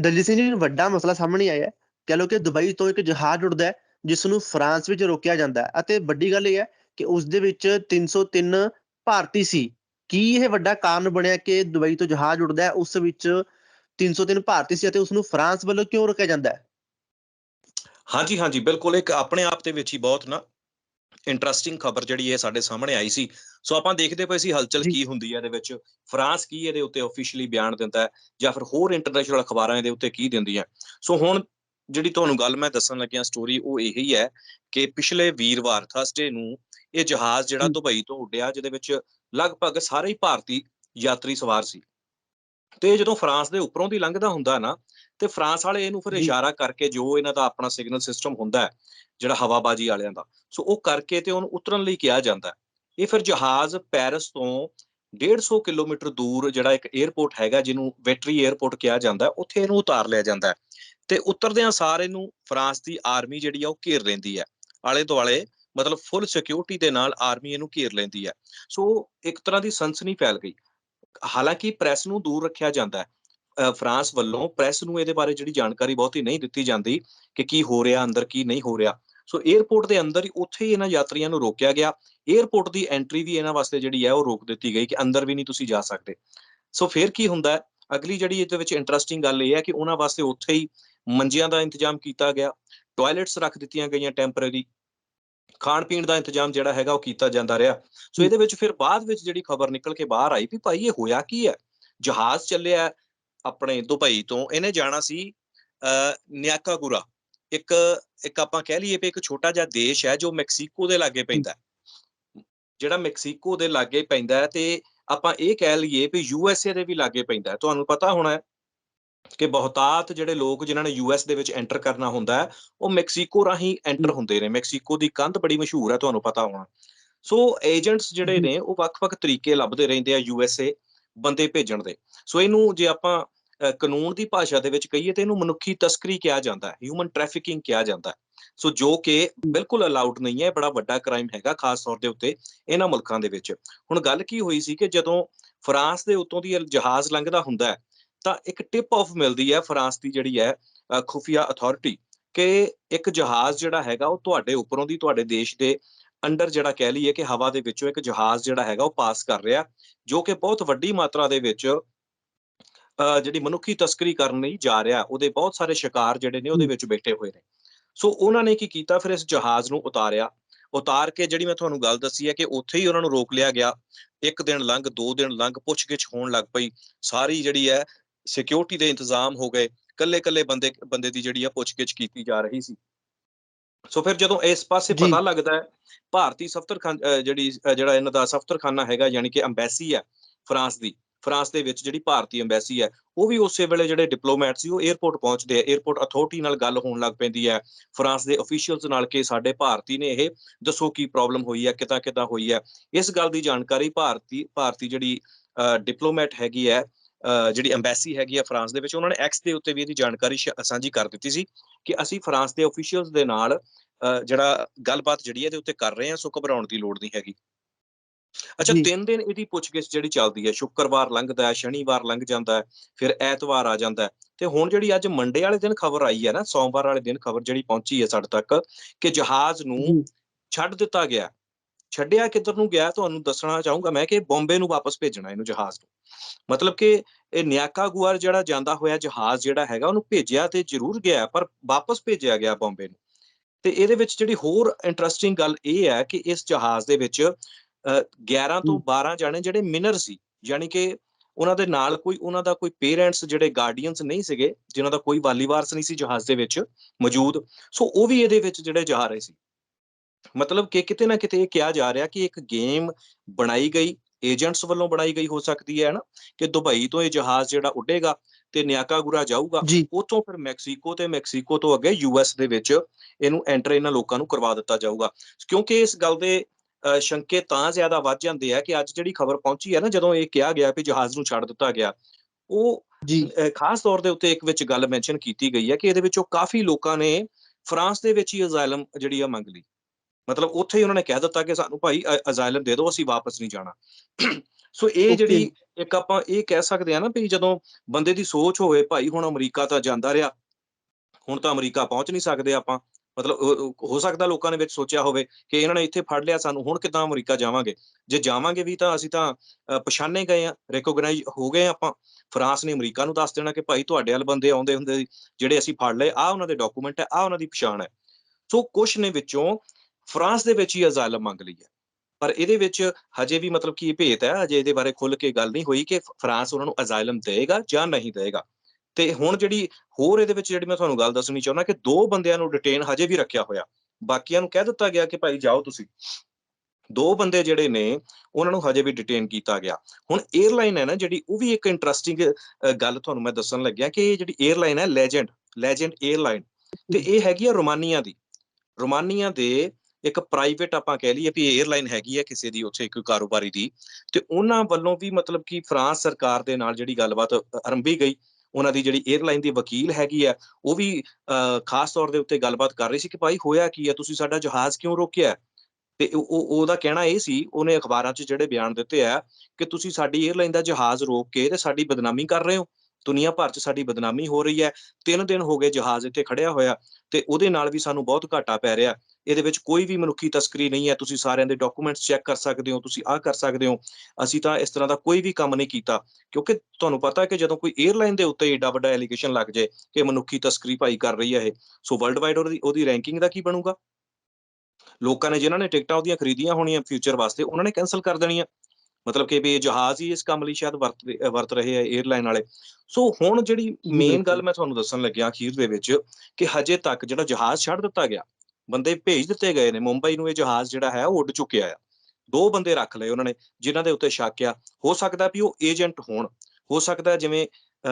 ਦਲਜੀਤ ਸਿੰਘ ਜੀ ਵੱਡਾ ਮਸਲਾ ਸਾਹਮਣੇ ਆਇਆ ਹੈ। ਕਹ ਲੋ ਕਿ ਦੁਬਈ ਤੋਂ ਇੱਕ ਜਹਾਜ਼ ਉੱਡਦਾ ਹੈ ਜਿਸ ਨੂੰ ਫਰਾਂਸ ਵਿੱਚ ਰੋਕਿਆ ਜਾਂਦਾ ਹੈ ਅਤੇ ਵੱਡੀ ਗੱਲ ਇਹ ਹੈ ਕਿ ਉਸ ਦੇ ਵਿੱਚ 303 ਭਾਰਤੀ ਸੀ। ਕੀ ਇਹ ਵੱਡਾ ਕਾਰਨ ਬਣਿਆ ਕਿ ਦੁਬਈ ਤੋਂ ਜਹਾਜ਼ ਉੱਡਦਾ ਹੈ, ਉਸ ਵਿੱਚ 303 ਭਾਰਤੀ ਸੀ ਅਤੇ ਉਸ ਨੂੰ ਫਰਾਂਸ ਵੱਲੋਂ ਕਿਉਂ ਰੋਕਿਆ ਜਾਂਦਾ ਹੈ? ਹਾਂਜੀ ਹਾਂਜੀ, ਬਿਲਕੁਲ, ਇੱਕ ਆਪਣੇ ਆਪ ਦੇ ਵਿੱਚ ਹੀ ਬਹੁਤ ਨਾ ਇੰਟਰਸਟਿੰਗ ਖਬਰ ਜਿਹੜੀ ਹੈ ਸਾਡੇ ਸਾਹਮਣੇ ਆਈ ਸੀ ਸੋ ਆਪਾਂ ਦੇਖਦੇ ਪਏ ਸੀ ਹਲਚਲ। ਕੀ ਹੁੰਦੀ ਹੈ ਇਹਦੇ ਵਿੱਚ ਫਰਾਂਸ ਕੀ ਇਹਦੇ ਉੱਤੇ ਅਫੀਸ਼ੀਅਲੀ ਬਿਆਨ ਦਿੰਦਾ ਹੈ ਜਾਂ ਫਿਰ ਹੋਰ ਇੰਟਰਨੈਸ਼ਨਲ ਅਖਬਾਰਾਂ ਇਹਦੇ ਉੱਤੇ ਕੀ ਦਿੰਦੀਆਂ ਸੋ ਹੁਣ ਜਿਹੜੀ ਤੁਹਾਨੂੰ ਗੱਲ ਮੈਂ ਦੱਸਣ ਲੱਗਿਆ ਸਟੋਰੀ ਉਹ ਇਹੀ ਹੈ ਕਿ ਪਿਛਲੇ ਵੀਰਵਾਰ ਥਰਸਡੇ ਨੂੰ ਇਹ ਜਹਾਜ਼ ਜਿਹੜਾ। ਦੁਬਈ ਤੋਂ ਉੱਡਿਆ ਜਿਹਦੇ ਵਿੱਚ ਲਗਭਗ ਸਾਰੇ ਹੀ ਭਾਰਤੀ ਯਾਤਰੀ ਸਵਾਰ ਸੀ ਤੇ ਜਦੋਂ ਫਰਾਂਸ ਦੇ ਉੱਪਰੋਂ ਦੀ ਲੰਘਦਾ ਹੁੰਦਾ ਨਾ ਤੇ ਫਰਾਂਸ ਵਾਲੇ ਇਹਨੂੰ ਫਿਰ। ਇਸ਼ਾਰਾ ਕਰਕੇ ਜੋ ਇਹਨਾਂ ਦਾ ਆਪਣਾ ਸਿਗਨਲ ਸਿਸਟਮ ਹੁੰਦਾ ਜਿਹੜਾ ਹਵਾਬਾਜ਼ੀ ਵਾਲਿਆਂ ਦਾ ਸੋ ਉਹ ਕਰਕੇ ਤੇ ਉਹਨੂੰ ਉਤਰਨ ਲਈ ਕਿਹਾ ਜਾਂਦਾ। ਇਹ ਫਿਰ ਜਹਾਜ਼ ਪੈਰਿਸ ਤੋਂ 150 ਕਿਲੋਮੀਟਰ ਦੂਰ ਜਿਹੜਾ ਇੱਕ 에ਅਰਪੋਰਟ ਹੈਗਾ ਜਿਹਨੂੰ ਵੈਟਰੀ 에ਅਰਪੋਰਟ ਕਿਹਾ ਜਾਂਦਾ ਉੱਥੇ ਇਹਨੂੰ ਉਤਾਰ ਲਿਆ ਜਾਂਦਾ ਤੇ ਉਤਰਦਿਆਂ ਸਾਰ ਇਹਨੂੰ ਫਰਾਂਸ ਦੀ ਆਰਮੀ ਜਿਹੜੀ ਆ ਉਹ ਘੇਰ ਲੈਂਦੀ ਹੈ ਆਲੇ ਦੁਆਲੇ ਮਤਲਬ ਫੁੱਲ ਸਿਕਿਉਰਿਟੀ ਦੇ ਨਾਲ ਆਰਮੀ ਇਹਨੂੰ ਘੇਰ ਲੈਂਦੀ ਹੈ ਸੋ ਇੱਕ ਤਰ੍ਹਾਂ ਦੀ ਸਨਸਨੀ ਫੈਲ ਗਈ ਹਾਲਾਂਕਿ ਪ੍ਰੈਸ ਨੂੰ ਦੂਰ ਰੱਖਿਆ ਜਾਂਦਾ ਹੈ। ਫਰਾਂਸ ਵੱਲੋਂ ਪ੍ਰੈਸ ਨੂੰ ਇਹਦੇ ਬਾਰੇ ਜਿਹੜੀ ਜਾਣਕਾਰੀ ਬਹੁਤੀ ਨਹੀਂ ਦਿੱਤੀ ਜਾਂਦੀ ਕਿ ਕੀ ਹੋ ਰਿਹਾ, ਅੰਦਰ ਕੀ ਨਹੀਂ ਹੋ ਰਿਹਾ। ਸੋ 에ਅਰਪੋਰਟ ਦੇ ਅੰਦਰ ਹੀ ਉੱਥੇ ਹੀ ਇਹਨਾਂ ਯਾਤਰੀਆਂ ਨੂੰ ਰੋਕਿਆ ਗਿਆ। 에ਅਰਪੋਰਟ ਦੀ ਐਂਟਰੀ ਵੀ ਇਹਨਾਂ ਵਾਸਤੇ ਜਿਹੜੀ ਹੈ ਉਹ ਰੋਕ ਦਿੱਤੀ ਗਈ ਕਿ ਅੰਦਰ ਵੀ ਨਹੀਂ ਤੁਸੀਂ ਜਾ ਸਕਦੇ। ਸੋ ਫਿਰ ਕੀ ਹੁੰਦਾ ਅਗਲੀ ਜਿਹੜੀ ਇਹਦੇ ਵਿੱਚ ਇੰਟਰਸਟਿੰਗ ਗੱਲ ਇਹ ਹੈ ਕਿ ਉਹਨਾਂ ਵਾਸਤੇ ਉੱਥੇ ਹੀ ਮੰਜਿਆਂ ਦਾ ਇੰਤਜ਼ਾਮ ਕੀਤਾ ਗਿਆ। ਟਾਇਲਟਸ ਰੱਖ ਦਿੱਤੀਆਂ ਗਈਆਂ ਟੈਂਪਰੇਰੀ ਖਾਣ ਪੀਣ ਦਾ ਇੰਤਜ਼ਾਮ ਜਿਹੜਾ ਹੈਗਾ ਉਹ ਕੀਤਾ ਜਾਂਦਾ ਰਿਹਾ। ਸੋ ਇਹਦੇ ਵਿੱਚ ਫਿਰ ਬਾਅਦ ਵਿੱਚ ਜਿਹੜੀ ਖਬਰ ਨਿਕਲ ਕੇ ਬਾਹਰ ਆਈ ਵੀ ਭਾਈ ਇਹ ਹੋਇਆ ਕੀ ਹੈ? ਜਹਾਜ਼ ਚੱਲਿਆ ਆਪਣੇ ਦੁਬਈ ਤੋਂ, ਇਹਨੇ ਜਾਣਾ ਸੀ ਅ ਨਿਆਕਾਗੁਰਾ। ਇੱਕ ਇੱਕ ਆਪਾਂ ਕਹਿ ਲਈਏ ਵੀ ਇੱਕ ਛੋਟਾ ਜਿਹਾ ਦੇਸ਼ ਹੈ ਜੋ ਮੈਕਸੀਕੋ ਦੇ ਲਾਗੇ ਪੈਂਦਾ ਜਿਹੜਾ ਮੈਕਸੀਕੋ ਦੇ ਲਾਗੇ ਪੈਂਦਾ ਹੈ ਤੇ ਆਪਾਂ ਇਹ ਕਹਿ ਲਈਏ ਵੀ ਯੂ ਐੱਸ ਏ ਦੇ ਵੀ ਲਾਗੇ ਪੈਂਦਾ ਤੁਹਾਨੂੰ ਪਤਾ ਹੋਣਾ ਕਿ ਬਹੁਤਾਤ ਜਿਹੜੇ ਲੋਕ ਜਿਨ੍ਹਾਂ ਨੇ ਯੂਐਸ ਦੇ ਵਿੱਚ ਐਂਟਰ ਕਰਨਾ ਹੁੰਦਾ ਹੈ ਉਹ ਮੈਕਸੀਕੋ ਰਾਹੀਂ ਐਂਟਰ ਹੁੰਦੇ ਨੇ। ਮੈਕਸੀਕੋ ਦੀ ਕੰਧ ਬੜੀ ਮਸ਼ਹੂਰ ਹੈ ਤੁਹਾਨੂੰ ਪਤਾ ਹੋਣਾ। ਸੋ ਏਜੰਟਸ ਜਿਹੜੇ। ਨੇ ਉਹ ਵੱਖ-ਵੱਖ ਤਰੀਕੇ ਲੱਭਦੇ ਰਹਿੰਦੇ ਆ ਯੂਐਸਏ ਬੰਦੇ ਭੇਜਣ ਦੇ। ਸੋ ਇਹਨੂੰ ਜੇ ਆਪਾਂ ਕਾਨੂੰਨ ਦੀ ਭਾਸ਼ਾ ਦੇ ਵਿੱਚ ਕਹੀਏ ਤੇ ਇਹਨੂੰ ਮਨੁੱਖੀ ਤਸਕਰੀ ਕਿਹਾ ਜਾਂਦਾ ਹੈ ਹਿਊਮਨ ਟ੍ਰੈਫਿਕਿੰਗ ਕਿਹਾ ਜਾਂਦਾ ਹੈ। ਸੋ ਜੋ ਕਿ ਬਿਲਕੁਲ ਅਲਾਉਡ ਨਹੀਂ ਹੈ ਬੜਾ ਵੱਡਾ ਕ੍ਰਾਈਮ ਹੈਗਾ ਖਾਸ ਤੌਰ ਦੇ ਉੱਤੇ ਇਹਨਾਂ ਮੁਲਕਾਂ ਦੇ ਵਿੱਚ। ਹੁਣ ਗੱਲ ਕੀ ਹੋਈ ਸੀ ਕਿ ਜਦੋਂ ਫਰਾਂਸ ਦੇ ਉੱਤੋਂ ਦੀ ਜਹਾਜ਼ ਲੰਘਦਾ ਹੁੰਦਾ ਹੈ ਤਾਂ ਇੱਕ ਟਿਪ ਆਫ ਮਿਲਦੀ ਹੈ ਫਰਾਂਸ ਦੀ ਜਿਹੜੀ ਹੈ ਖੁਫੀਆ ਅਥਾਰਟੀ ਕਿ ਇੱਕ ਜਹਾਜ਼ ਜਿਹੜਾ ਹੈਗਾ ਉਹ ਤੁਹਾਡੇ ਉੱਪਰੋਂ ਦੀ ਤੁਹਾਡੇ ਦੇਸ਼ ਦੇ ਅੰਡਰ ਜਿਹੜਾ ਕਹਿ ਲਈਏ ਕਿ ਹਵਾ ਦੇ ਵਿੱਚੋਂ ਇੱਕ ਜਹਾਜ਼ ਜਿਹੜਾ ਹੈਗਾ ਉਹ ਪਾਸ ਕਰ ਰਿਹਾ ਜੋ ਕਿ ਬਹੁਤ ਵੱਡੀ ਮਾਤਰਾ ਦੇ ਵਿੱਚ ਜਿਹੜੀ ਮਨੁੱਖੀ ਤਸਕਰੀ ਕਰਨ ਲਈ ਜਾ ਰਿਹਾ ਉਹਦੇ ਬਹੁਤ ਸਾਰੇ ਸ਼ਿਕਾਰ ਜਿਹੜੇ ਨੇ ਉਹਦੇ। ਵਿੱਚ ਬੈਠੇ ਹੋਏ ਨੇ। ਸੋ ਉਹਨਾਂ ਨੇ ਕੀ ਕੀਤਾ ਫਿਰ ਇਸ ਜਹਾਜ਼ ਨੂੰ ਉਤਾਰਿਆ। ਉਤਾਰ ਕੇ ਜਿਹੜੀ ਮੈਂ ਤੁਹਾਨੂੰ ਗੱਲ ਦੱਸੀ ਹੈ ਕਿ ਉੱਥੇ ਹੀ ਉਹਨਾਂ ਨੂੰ ਰੋਕ ਲਿਆ ਗਿਆ। ਇੱਕ ਦਿਨ ਲੰਘ ਦੋ ਦਿਨ ਲੰਘ ਪੁੱਛਗਿੱਛ ਹੋਣ ਲੱਗ ਪਈ। ਸਾਰੀ ਜਿਹੜੀ ਹੈ ਸਿਕਿਉਰਿਟੀ ਦੇ ਇੰਤਜ਼ਾਮ ਹੋ ਗਏ ਕੱਲੇ ਕੱਲੇ ਬੰਦੇ ਬੰਦੇ ਦੀ ਜਿਹੜੀ ਆ ਪੁੱਛਗਿੱਛ ਕੀਤੀ ਜਾ ਰਹੀ ਸੀ। ਸੋ ਫਿਰ ਜਦੋਂ ਇਸ ਪਾਸੇ। ਪਤਾ ਲੱਗਦਾ ਹੈ ਭਾਰਤੀ ਸਫਤਰਖਾਨ ਜਿਹੜੀ ਜਿਹੜਾ ਇਹਨਾਂ ਦਾ ਸਫਤਰਖਾਨਾ ਹੈਗਾ ਯਾਨੀ ਕਿ ਐਮਬੈਸੀ ਹੈ ਫਰਾਂਸ ਦੀ ਫਰਾਂਸ ਦੇ ਵਿੱਚ ਜਿਹੜੀ ਭਾਰਤੀ ਐਮਬੈਸੀ ਹੈ ਉਹ ਵੀ ਉਸੇ ਵੇਲੇ ਜਿਹੜੇ ਡਿਪਲੋਮੈਟ ਸੀ ਉਹ 에ਅਰਪੋਰਟ ਪਹੁੰਚਦੇ ਆ। 에ਅਰਪੋਰਟ ਅਥਾਰਟੀ ਨਾਲ ਗੱਲ ਹੋਣ ਲੱਗ ਪੈਂਦੀ ਹੈ। ਫਰਾਂਸ ਦੇ ਅਫੀਸ਼ੀਅਲਸ ਨਾਲ ਕਿ ਸਾਡੇ ਭਾਰਤੀ ਨੇ ਇਹ ਦੱਸੋ ਕੀ ਪ੍ਰੋਬਲਮ ਹੋਈ ਹੈ ਕਿਤਾ ਕਿਤਾ ਹੋਈ ਹੈ। ਇਸ ਗੱਲ ਦੀ ਜਾਣਕਾਰੀ ਭਾਰਤੀ ਭਾਰਤੀ ਜਿਹੜੀ ਡਿਪਲੋਮੈਟ ਹੈਗੀ ਹੈ ਜਿਹੜੀ ਐਮਬੈਸੀ ਹੈਗੀ ਹੈ ਫਰਾਂਸ ਦੇ ਵਿੱਚ ਉਹਨਾਂ ਨੇ ਐਕਸ ਦੇ ਉੱਤੇ ਵੀ ਇਹਦੀ ਜਾਣਕਾਰੀ ਸਾਂਝੀ ਕਰ ਦਿੱਤੀ ਸੀ ਕਿ ਅਸੀਂ ਫਰਾਂਸ ਦੇ ਅਫੀਸ਼ੀਅਲਸ ਦੇ ਨਾਲ ਜਿਹੜਾ ਗੱਲਬਾਤ ਜਿਹੜੀ ਹੈ ਇਹਦੇ ਉੱਤੇ ਕਰ ਰਹੇ ਹਾਂ ਸੋ ਘਬਰਾਉਣ ਦੀ ਲੋੜ ਨਹੀਂ ਹੈਗੀ ਅੱਛਾ। ਤਿੰਨ ਦਿਨ ਇਹਦੀ ਪੁੱਛਗਿੱਛ ਜਿਹੜੀ ਚੱਲਦੀ ਹੈ ਸ਼ੁੱਕਰਵਾਰ ਲੰਘਦਾ ਹੈ ਸ਼ਨੀਵਾਰ ਲੰਘ ਜਾਂਦਾ ਹੈ ਫਿਰ ਐਤਵਾਰ ਆ ਜਾਂਦਾ ਹੈ ਤੇ ਹੁਣ ਜਿਹੜੀ ਅੱਜ ਮੰਡੇ ਵਾਲੇ ਦਿਨ ਖਬਰ ਆਈ ਹੈ ਨਾ ਸੋਮਵਾਰ ਵਾਲੇ ਦਿਨ ਖਬਰ ਜਿਹੜੀ ਪਹੁੰਚੀ ਹੈ ਸਾਡੇ ਤੱਕ ਕਿ ਜਹਾਜ਼ ਨੂੰ। ਛੱਡ ਦਿੱਤਾ ਗਿਆ ਛੱਡਿਆ ਕਿੱਧਰ ਨੂੰ ਗਿਆ ਤੁਹਾਨੂੰ ਦੱਸਣਾ ਚਾਹੂੰਗਾ ਮੈਂ ਕਿ ਬੰਬੇ ਨੂੰ ਵਾਪਸ ਭੇਜਣਾ ਇਹਨੂੰ ਜਹਾਜ਼ ਨੂੰ ਮਤਲਬ ਕਿ ਇਹ ਨਿਆਕਾ ਗੁਆਰ ਜਿਹੜਾ ਜਾਂਦਾ ਹੋਇਆ ਜਹਾਜ਼ ਜਿਹੜਾ ਹੈਗਾ ਉਹਨੂੰ ਭੇਜਿਆ ਤੇ ਜ਼ਰੂਰ ਗਿਆ ਪਰ ਵਾਪਸ ਭੇਜਿਆ ਗਿਆ ਬੰਬੇ ਨੂੰ। ਤੇ ਇਹਦੇ ਵਿੱਚ ਜਿਹੜੀ ਹੋਰ ਇੰਟਰਸਟਿੰਗ ਗੱਲ ਇਹ ਹੈ ਕਿ ਇਸ ਜਹਾਜ਼ ਦੇ ਵਿੱਚ ਅ, 11 ਤੋਂ ਹਮ। 12 ਜਾਣੇ ਜਿਹੜੇ ਮਿਨਰ ਸੀ ਯਾਨੀ ਕਿ ਉਹਨਾਂ ਦੇ ਨਾਲ ਕੋਈ ਉਹਨਾਂ ਦਾ ਕੋਈ ਪੇਰੈਂਟਸ ਜਿਹੜੇ ਗਾਰਡੀਅਨਸ ਨਹੀਂ ਸੀਗੇ ਜਿਨ੍ਹਾਂ ਦਾ ਕੋਈ ਵਾਲੀ ਵਾਰਸ ਨਹੀਂ ਸੀ ਜਹਾਜ਼ ਦੇ ਵਿੱਚ ਮੌਜੂਦ ਸੋ ਉਹ ਵੀ ਇਹਦੇ ਵਿੱਚ ਜਿਹੜੇ ਜਾ ਰਹੇ ਸੀ। ਮਤਲਬ ਕਿ ਕਿਤੇ ਨਾ ਕਿਤੇ ਇਹ ਕਿਹਾ ਜਾ ਰਿਹਾ ਕਿ ਇੱਕ ਗੇਮ ਬਣਾਈ ਗਈ ਏਜੰਟਸ ਵੱਲੋਂ ਬਣਾਈ ਗਈ ਹੋ ਸਕਦੀ ਹੈ ਨਾ ਕਿ ਦੁਬਈ ਤੋਂ ਇਹ ਜਹਾਜ਼ ਜਿਹੜਾ ਉੱਡੇਗਾ ਤੇ ਨਿਆਕਾਗੁਰਾ ਜਾਊਗਾ ਉਤੋਂ ਫਿਰ ਮੈਕਸੀਕੋ ਤੇ ਮੈਕਸੀਕੋ ਤੋਂ ਅੱਗੇ ਯੂਐਸ ਦੇ ਵਿੱਚ ਇਹਨੂੰ ਐਂਟਰ ਇਹਨਾਂ ਲੋਕਾਂ ਨੂੰ ਕਰਵਾ ਦਿੱਤਾ ਜਾਊਗਾ। ਕਿਉਂਕਿ ਇਸ ਗੱਲ ਦੇ ਸ਼ੰਕੇ ਤਾਂ ਜ਼ਿਆਦਾ ਵੱਧ ਜਾਂਦੇ ਆ ਕਿ ਅੱਜ ਜਿਹੜੀ ਖਬਰ ਪਹੁੰਚੀ ਹੈ ਨਾ ਜਦੋਂ ਇਹ ਕਿਹਾ ਗਿਆ ਵੀ ਜਹਾਜ਼ ਨੂੰ ਛੱਡ ਦਿੱਤਾ ਗਿਆ ਉਹ ਜੀ। ਖਾਸ ਤੌਰ ਦੇ ਉੱਤੇ ਇੱਕ ਵਿੱਚ ਗੱਲ ਮੈਂਸ਼ਨ ਕੀਤੀ ਗਈ ਹੈ ਕਿ ਇਹਦੇ ਵਿੱਚੋਂ ਕਾਫੀ ਲੋਕਾਂ ਨੇ ਫਰਾਂਸ ਦੇ ਵਿੱਚ ਹੀ ਅਜ਼ਾਇਲਮ ਜਿਹੜੀ ਆ ਮੰਗ ਲਈ। ਮਤਲਬ ਉੱਥੇ ਹੀ ਉਹਨਾਂ ਨੇ ਕਹਿ ਦਿੱਤਾ ਕਿ ਸਾਨੂੰ ਭਾਈ ਅਜ਼ਾਇਲਮ ਦੇ ਦਿਓ ਅਸੀਂ ਵਾਪਸ ਨਹੀਂ ਜਾਣਾ। ਸੋ ਇਹ. ਜਿਹੜੀ ਇੱਕ ਆਪਾਂ ਇਹ ਕਹਿ ਸਕਦੇ ਆ ਨਾ ਵੀ ਜਦੋਂ ਬੰਦੇ ਦੀ ਸੋਚ ਹੋਵੇ ਭਾਈ ਹੁਣ ਅਮਰੀਕਾ ਤਾਂ ਜਾਂਦਾ ਰਿਹਾ ਹੁਣ ਤਾਂ ਅਮਰੀਕਾ ਪਹੁੰਚ ਨਹੀਂ ਸਕਦੇ ਆਪਾਂ ਮਤਲਬ ਹੋ ਸਕਦਾ ਲੋਕਾਂ ਨੇ ਵਿੱਚ ਸੋਚਿਆ ਹੋਵੇ ਕਿ ਇਹਨਾਂ ਨੇ ਇੱਥੇ ਫੜ ਲਿਆ ਸਾਨੂੰ ਹੁਣ ਕਿੱਦਾਂ ਅਮਰੀਕਾ ਜਾਵਾਂਗੇ? ਜੇ ਜਾਵਾਂਗੇ ਵੀ ਤਾਂ ਅਸੀਂ ਤਾਂ ਪਛਾਣੇ ਗਏ ਆ ਰੈਕੋਗਨਾਈਜ਼ ਹੋ ਗਏ ਆਪਾਂ। ਫਰਾਂਸ ਨੇ ਅਮਰੀਕਾ ਨੂੰ ਦੱਸ ਦੇਣਾ ਕਿ ਭਾਈ ਤੁਹਾਡੇ ਵੱਲ ਬੰਦੇ ਆਉਂਦੇ ਹੁੰਦੇ ਜਿਹੜੇ ਅਸੀਂ ਫੜ ਲਏ ਆ ਉਹਨਾਂ ਦੇ ਡਾਕੂਮੈਂਟ ਹੈ ਆ ਉਹਨਾਂ ਦੀ ਪਛਾਣ ਹੈ। ਸੋ ਕੁਛ ਨੇ ਵਿੱਚੋਂ ਫਰਾਂਸ ਦੇ ਵਿੱਚ ਹੀ ਅਜ਼ਾਲਮ ਮੰਗ ਲਈ ਹੈ। ਪਰ ਇਹਦੇ ਵਿੱਚ ਹਜੇ ਵੀ ਮਤਲਬ ਕਿ ਭੇਤ ਹੈ, ਹਜੇ ਇਹਦੇ ਬਾਰੇ ਖੁੱਲ ਕੇ ਗੱਲ ਨਹੀਂ ਹੋਈ ਕਿ ਫਰਾਂਸ ਉਹਨਾਂ ਨੂੰ ਅਜ਼ਾਇਲਮ ਦੇਗਾ ਜਾਂ ਨਹੀਂ ਦੇਗਾ ਤੇ ਹੁਣ ਜਿਹੜੀ ਹੋਰ ਇਹਦੇ ਵਿੱਚ ਜਿਹੜੀ ਮੈਂ ਤੁਹਾਨੂੰ ਗੱਲ ਦੱਸਣੀ ਚਾਹੁੰਦਾ ਕਿ ਦੋ ਬੰਦਿਆਂ ਨੂੰ ਡਿਟੇਨ ਹਜੇ ਵੀ ਰੱਖਿਆ ਹੋਇਆ। ਬਾਕੀਆਂ ਨੂੰ ਕਹਿ ਦਿੱਤਾ ਗਿਆ ਕਿ ਭਾਈ ਜਾਓ ਤੁਸੀਂ। ਦੋ ਬੰਦੇ ਜਿਹੜੇ ਨੇ, ਉਹਨਾਂ ਨੂੰ ਹਜੇ ਵੀ ਡਿਟੇਨ ਕੀਤਾ ਗਿਆ। ਹੁਣ 에ਅਰਲਾਈਨ ਹੈ ਨਾ ਜਿਹੜੀ, ਉਹ ਵੀ ਇੱਕ ਇੰਟਰਸਟਿੰਗ ਗੱਲ ਤੁਹਾਨੂੰ ਮੈਂ ਦੱਸਣ ਲੱਗਿਆ ਕਿ ਇਹ ਜਿਹੜੀ 에ਅਰਲਾਈਨ ਹੈ ਲੈਜੈਂਡ ਲੈਜੈਂਡ 에ਅਰਲਾਈਨ ਤੇ ਇਹ ਹੈਗੀ ਆ ਰੋਮਾਨੀਆ ਦੀ। ਰੋਮਾਨੀਆ ਦੇ ਇੱਕ ਪ੍ਰਾਈਵੇਟ ਆਪਾਂ ਕਹਿ ਲਈਏ ਵੀ 에ਅਰਲਾਈਨ ਹੈਗੀ ਹੈ ਕਿਸੇ ਦੀ, ਉੱਥੇ ਕੋਈ ਕਾਰੋਬਾਰੀ ਦੀ, ਤੇ ਉਹਨਾਂ ਵੱਲੋਂ ਵੀ ਮਤਲਬ ਕਿ ਫਰਾਂਸ ਸਰਕਾਰ ਦੇ ਨਾਲ ਜਿਹੜੀ ਗੱਲਬਾਤ ਆਰੰਭੀ ਗਈ, ਉਹਨਾਂ ਦੀ ਜਿਹੜੀ 에ਅਰਲਾਈਨ ਦੀ ਵਕੀਲ ਹੈਗੀ ਆ ਉਹ ਵੀ ਖਾਸ ਤੌਰ ਦੇ ਉੱਤੇ ਗੱਲਬਾਤ ਕਰ ਰਹੀ ਸੀ ਕਿ ਭਾਈ ਹੋਇਆ ਕੀ ਆ ਤੁਸੀਂ ਸਾਡਾ ਜਹਾਜ਼ ਕਿਉਂ ਰੋਕਿਆ? ਤੇ ਉਹ ਉਹਦਾ ਕਹਿਣਾ ਇਹ ਸੀ, ਉਹਨੇ ਅਖਬਾਰਾਂ 'ਚ ਜਿਹੜੇ ਬਿਆਨ ਦਿੱਤੇ ਆ ਕਿ ਤੁਸੀਂ ਸਾਡੀ 에ਅਰਲਾਈਨ ਦਾ ਜਹਾਜ਼ ਰੋਕ ਕੇ ਤੇ ਸਾਡੀ ਬਦਨਾਮੀ ਕਰ ਰਹੇ ਹੋ। ਦੁਨੀਆ ਭਰ 'ਚ ਸਾਡੀ ਬਦਨਾਮੀ ਹੋ ਰਹੀ ਹੈ। ਤਿੰਨ ਦਿਨ ਹੋ ਗਏ ਜਹਾਜ਼ ਇੱਥੇ ਖੜਿਆ ਹੋਇਆ ਤੇ ਉਹਦੇ ਨਾਲ ਵੀ ਸਾਨੂੰ ਬਹੁਤ ਘਾਟਾ ਪੈ ਰਿਹਾ। ਇਹਦੇ ਵਿੱਚ ਕੋਈ ਵੀ ਮਨੁੱਖੀ ਤਸਕਰੀ ਨਹੀਂ ਹੈ। ਤੁਸੀਂ ਸਾਰਿਆਂ ਦੇ ਡਾਕੂਮੈਂਟਸ ਚੈੱਕ ਕਰ ਸਕਦੇ ਹੋ, ਤੁਸੀਂ ਆਹ ਕਰ ਸਕਦੇ ਹੋ। ਅਸੀਂ ਤਾਂ ਇਸ ਤਰ੍ਹਾਂ ਦਾ ਕੋਈ ਵੀ ਕੰਮ ਨਹੀਂ ਕੀਤਾ ਕਿਉਂਕਿ ਤੁਹਾਨੂੰ ਪਤਾ ਹੈ ਕਿ ਜਦੋਂ ਕੋਈ 에ਅਰਲਾਈਨ ਦੇ ਉੱਤੇ ਏਡਾ ਵੱਡਾ ਐਲੀਗੇਸ਼ਨ ਲੱਗ ਜਾਏ ਕਿ ਮਨੁੱਖੀ ਤਸਕਰੀ ਭਾਈ ਕਰ ਰਹੀ ਹੈ ਇਹ, ਸੋ ਵਰਲਡ ਵਾਈਡ ਉਹਦੀ ਉਹਦੀ ਰੈਂਕਿੰਗ ਦਾ ਕੀ ਬਣੂਗਾ? ਲੋਕਾਂ ਨੇ ਜਿਨ੍ਹਾਂ ਨੇ ਟਿਕਟਾਂ ਉਹਦੀਆਂ ਖਰੀਦੀਆਂ ਹੋਣੀਆਂ ਫਿਊਚਰ ਵਾਸਤੇ, ਉਹਨਾਂ ਨੇ ਕੈਨਸਲ ਕਰ ਦੇਣੀਆਂ। ਮਤਲਬ ਕਿ ਵੀ ਜਹਾਜ਼ ਹੀ ਇਸ ਕੰਮ ਲਈ ਸ਼ਾਇਦ ਵਰਤ ਵਰਤ ਰਹੇ ਆ 에ਅਰਲਾਈਨ ਵਾਲੇ। ਸੋ ਹੁਣ ਜਿਹੜੀ ਮੇਨ। ਗੱਲ ਮੈਂ ਤੁਹਾਨੂੰ ਦੱਸਣ ਲੱਗਿਆ ਅਖੀਰ ਦੇ ਵਿੱਚ ਕਿ ਹਜੇ ਤੱਕ ਜਿਹੜਾ ਜਹਾਜ਼ ਛੱਡ ਦਿੱਤਾ ਗਿਆ ਬੰਦੇ ਭੇਜ ਦਿੱਤੇ ਗਏ ਨੇ। ਮੁੰਬਈ ਨੂੰ ਇਹ ਜਹਾਜ਼ ਜਿਹੜਾ ਹੈ ਉਹ ਉੱਡ ਚੁੱਕਿਆ ਆ। ਦੋ ਬੰਦੇ ਰੱਖ ਲਏ ਉਹਨਾਂ ਨੇ ਜਿਨ੍ਹਾਂ ਦੇ ਉੱਤੇ ਸ਼ੱਕ ਆ। ਹੋ ਸਕਦਾ ਵੀ ਉਹ ਏਜੰਟ ਹੋਣ। ਹੋ ਸਕਦਾ ਜਿਵੇਂ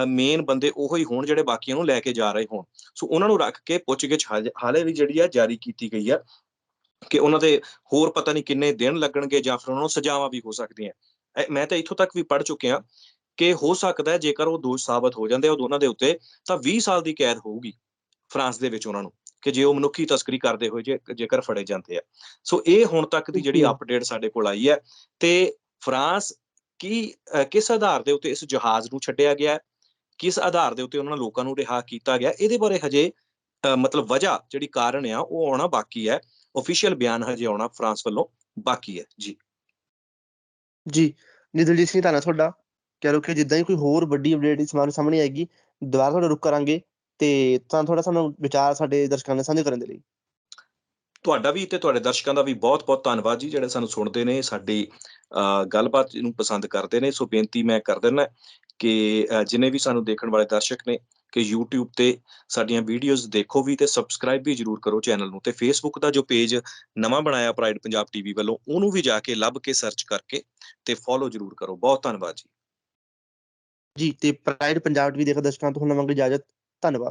ਮੇਨ ਬੰਦੇ ਉਹੋ ਹੀ ਹੋਣ ਜਿਹੜੇ ਬਾਕੀਆਂ ਨੂੰ ਲੈ ਕੇ ਜਾ ਰਹੇ ਹੋਣ। ਸੋ ਉਹਨਾਂ ਨੂੰ ਰੱਖ ਕੇ ਪੁੱਛਗਿੱਛ ਹਾਲੇ ਵੀ ਜਿਹੜੀ ਆ ਜਾਰੀ ਕੀਤੀ ਗਈ ਆ। ਕਿ ਉਹਨਾਂ ਦੇ ਹੋਰ ਪਤਾ ਨਹੀਂ ਕਿੰਨੇ ਦਿਨ ਲੱਗਣਗੇ ਜਾਂ ਫਿਰ ਉਹਨਾਂ ਨੂੰ ਸਜ਼ਾਵਾਂ ਵੀ ਹੋ ਸਕਦੀਆਂ। ਮੈਂ ਤਾਂ ਇੱਥੋਂ ਤੱਕ ਵੀ ਪੜ ਚੁੱਕਿਆ ਕਿ ਹੋ ਸਕਦਾ ਹੈ ਜੇਕਰ ਉਹ ਦੋਸ਼ ਸਾਬਤ ਹੋ ਜਾਂਦੇ ਆ ਉਹ ਦੋਨਾਂ ਦੇ ਉੱਤੇ ਤਾਂ 20 ਸਾਲ ਦੀ ਕੈਦ ਹੋਊਗੀ ਫਰਾਂਸ ਦੇ ਵਿੱਚ ਉਹਨਾਂ ਨੂੰ ਕਿ ਜੇ ਉਹ ਮਨੁੱਖੀ ਤਸਕਰੀ ਕਰਦੇ ਹੋਏ ਜੇ ਜੇਕਰ ਫੜੇ ਜਾਂਦੇ ਆ। ਸੋ ਇਹ ਹੁਣ ਤੱਕ ਦੀ ਜਿਹੜੀ. ਅਪਡੇਟ ਸਾਡੇ ਕੋਲ ਆਈ ਹੈ ਤੇ ਫਰਾਂਸ ਕੀ ਕਿਸ ਆਧਾਰ ਦੇ ਉੱਤੇ ਇਸ ਜਹਾਜ਼ ਨੂੰ ਛੱਡਿਆ ਗਿਆ ਕਿਸ ਆਧਾਰ ਦੇ ਉੱਤੇ ਉਹਨਾਂ ਲੋਕਾਂ ਨੂੰ ਰਿਹਾ ਕੀਤਾ ਗਿਆ? ਇਹਦੇ ਬਾਰੇ ਹਜੇ ਮਤਲਬ ਵਜ੍ਹਾ ਜਿਹੜੀ ਕਾਰਨ ਆ ਉਹ ਆਉਣਾ ਬਾਕੀ ਹੈ। ਅਫੀਸ਼ੀਅਲ ਬਿਆਨ ਹਜੇ ਆਉਣਾ ਫਰਾਂਸ ਵੱਲੋਂ ਬਾਕੀ ਹੈ ਜੀ। ਜੀ ਜੀ ਦਲਜੀਤ ਸਿੰਘ ਧੰਨਵਾਦ ਤੁਹਾਡਾ। ਕਹਿ ਲਓ ਕਿ ਜਿੱਦਾਂ ਹੀ ਕੋਈ ਹੋਰ ਵੱਡੀ ਅਪਡੇਟ ਇਸ ਮਾਮਲੇ ਸਾਹਮਣੇ ਆਏਗੀ ਦੁਬਾਰਾ ਤੁਹਾਡਾ ਰੁਕ ਕਰਾਂਗੇ ਤੇ ਤਾਂ ਥੋੜਾ ਸਾਨੂੰ ਵਿਚਾਰ ਸਾਡੇ ਦਰਸ਼ਕਾਂ ਨਾਲ ਸਾਂਝੇ ਕਰਨ ਦੇ ਲਈ। ਤੁਹਾਡਾ ਵੀ ਤੇ ਤੁਹਾਡੇ ਦਰਸ਼ਕਾਂ ਦਾ ਵੀ ਬਹੁਤ-ਬਹੁਤ ਧੰਨਵਾਦ ਜੀ ਜਿਹੜੇ ਸਾਨੂੰ ਸੁਣਦੇ ਨੇ ਸਾਡੀ ਗੱਲਬਾਤ ਨੂੰ ਪਸੰਦ ਕਰਦੇ ਨੇ। ਸੋ ਬੇਨਤੀ ਮੈਂ ਕਰ ਦਿੰਦਾ ਕਿ ਜਿੰਨੇ ਵੀ ਸਾਨੂੰ ਦੇਖਣ ਵਾਲੇ ਦਰਸ਼ਕ ਨੇ ਕਿ YouTube ਤੇ ਸਾਡੀਆਂ ਵੀਡੀਓਜ਼ ਦੇਖੋ ਵੀ ਤੇ ਸਬਸਕ੍ਰਾਈਬ ਵੀ ਜਰੂਰ ਕਰੋ ਚੈਨਲ ਨੂੰ ਤੇ Facebook ਦਾ ਜੋ ਪੇਜ ਨਵਾਂ ਬਣਾਇਆ ਪ੍ਰਾਈਡ ਪੰਜਾਬ ਟੀਵੀ ਵੱਲੋਂ, ਉਹਨੂੰ ਵੀ ਜਾ ਕੇ ਲੱਭ ਕੇ ਸਰਚ ਕਰਕੇ ਤੇ ਫੋਲੋ ਜਰੂਰ ਕਰੋ। ਬਹੁਤ ਧੰਨਵਾਦ ਜੀ। ਜੀ, ਤੇ ਪ੍ਰਾਈਡ ਪੰਜਾਬ ਵੀ ਦੇਖ ਦਰਸ਼ਕਾਂ ਤੋਂ ਹੁਣ ਲਵਾਂਗੇ ਇਜਾਜ਼ਤ ਧੰਨਵਾਦ।